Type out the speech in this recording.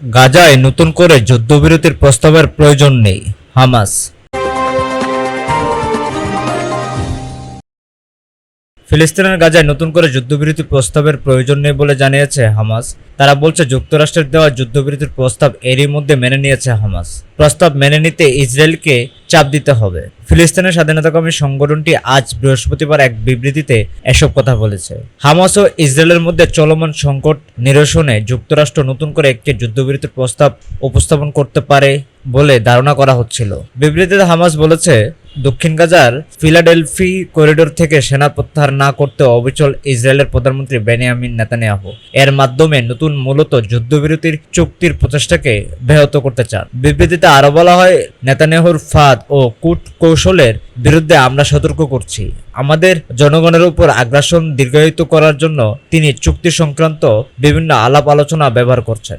গাজায় নতুন করে যুদ্ধবিরতির প্রস্তাবের প্রয়োজন নেই, হামাস। ফিলিস্তিনের গাজায় নতুন করে যুদ্ধবিরতি প্রস্তাবের প্রয়োজন নেই বলে জানিয়েছে হামাস। তারা বলছে যুক্তরাষ্ট্রের দেওয়া যুদ্ধবিরতির প্রস্তাব এরই মধ্যে মেনে নিয়েছে হামাস। প্রস্তাব মেনে নিতে ইসরায়েলকে চাপ দিতে হবে। ফিলিস্তিনের স্বাধীনতাকামী সংগঠনটি আজ বৃহস্পতিবার এক বিবৃতিতে এসব কথা বলেছে। হামাস ও ইসরায়েলের মধ্যে চলমান সংকট নিরসনে যুক্তরাষ্ট্র নতুন করে একটি যুদ্ধবিরতির প্রস্তাব উপস্থাপন করতে পারে বলে ধারণা করা হচ্ছিল। বিবৃতিতে হামাস বলেছে, দক্ষিণ গাজার ফিলাডেলফি করিডোর থেকে সেনা প্রত্যাহার না করতে অবিচল ইসরায়েলের প্রধানমন্ত্রী বেনিয়ামিন নেতানিয়াহু। এর মাধ্যমে নতুন মূলত যুদ্ধবিরতির চুক্তির প্রচেষ্টাকে ব্যাহত করতে চান। বিবৃতিতে আরও বলা হয়, নেতানেহুর ফাঁদ ও কূট কৌশলের বিরুদ্ধে আমরা সতর্ক করছি। আমাদের জনগণের উপর আগ্রাসন দীর্ঘায়িত করার জন্য তিনি চুক্তি সংক্রান্ত বিভিন্ন আলাপ আলোচনা ব্যবহার করছেন।